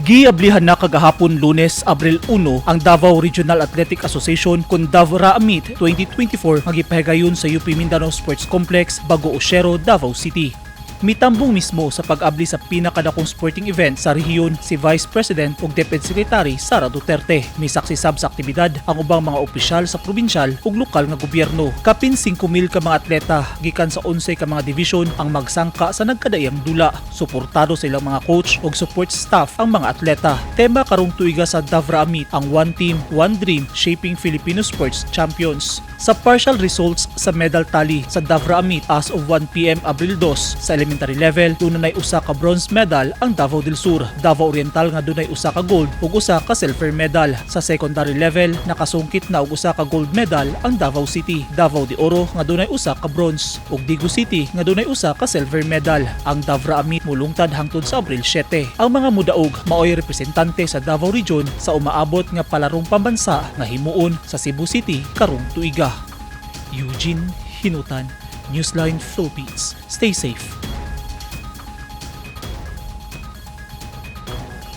Giablihan na kagahapon lunes, Abril 1, ang Davao Regional Athletic Association kung Davra Meet 2024 magipahigayon sa UP Mindanao Sports Complex, Bago Oshero, Davao City. Mitambong mismo sa pag-abli sa pinakadakong sporting event sa rehiyon si Vice President ug Deputy Secretary Sara Duterte. May saksisab sa aktibidad ang ubang mga opisyal sa probinsyal ug lokal nga gobyerno. Kapin 5,000 ka mga atleta gikan sa 11 ka mga division ang magsangka sa nagkadayang dula. Suportado sa ilang mga coach ug support staff ang mga atleta. Tema karong tuiga sa Davra Meet ang One Team, One Dream Shaping Filipino Sports Champions. Sa partial results sa medal tally sa Davra Meet as of 1 PM Abril 2 sa elementary level, dunay usa ka bronze medal ang Davao del Sur. Davao Oriental nga dunay usa ka gold ug usa ka silver medal. Sa secondary level, nakasungkit na og usa ka gold medal ang Davao City. Davao de Oro nga dunay usa ka bronze ug Digo City nga dunay usa ka silver medal. Ang Davra Meet mulungtad hangtod sa Abril 7. Ang mga mudaog maoy representante sa Davao Region sa umaabot nga palarong pambansa nga himuon sa Cebu City karong tuiga. Eugene Hinutan, Newsline Philippines. Stay safe.